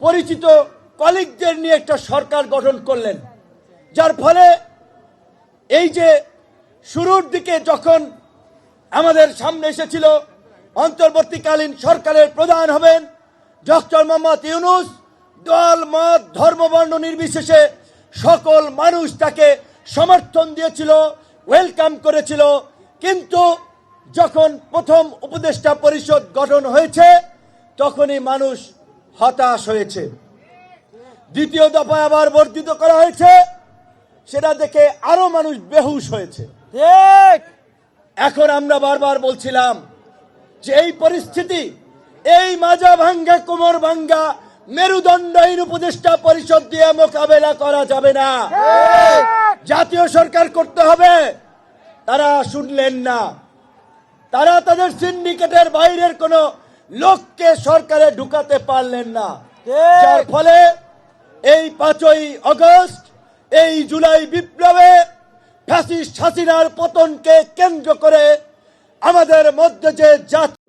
পরিচিত কলিগদের নিয়ে একটা সরকার গঠন করলেন। যার ফলে এই যে শুরুর দিকে যখন আমাদের সামনে এসেছিল, অন্তর্বর্তীকালীন সরকারের প্রধান হবেন ডক্টর মোহাম্মদ ইউনুস, দল, মত ধর্মবর্ণ নির্বিশেষে সকল মানুষ তাকে সমর্থন দিয়েছিল, ওয়েলকাম করেছিল। কিন্তু যখন প্রথম উপদেষ্টা পরিষদ গঠন হয়েছে, তখনই মানুষ হতাশ হয়েছে। দ্বিতীয় দফায় আবার বর্ধিত করা হয়েছে। সেটা দেখে আরও মানুষ বেহুশ হয়েছে। এখন আমরা বারবার বলছিলাম যে এই পরিস্থিতি এই মাজা ভাঙ্গা কোমর ভাঙ্গা মেরুদণ্ডহীন উপদেষ্টা পরিষদ দিয়ে মোকাবেলা করা যাবে না। জাতীয় সরকার করতে হবে। তারা শুনলেন না। তারা তাদের সিন্ডিকেটের বাইরের কোন লোককে সরকারে ঢুকাতে পারলেন না। যার ফলে এই পাঁচই অগস্ট এই জুলাই বিপ্লবে ফ্যাসিস্ট হাসিনার পতনকে কেন্দ্র করে আমাদের মধ্যে যে জাতীয়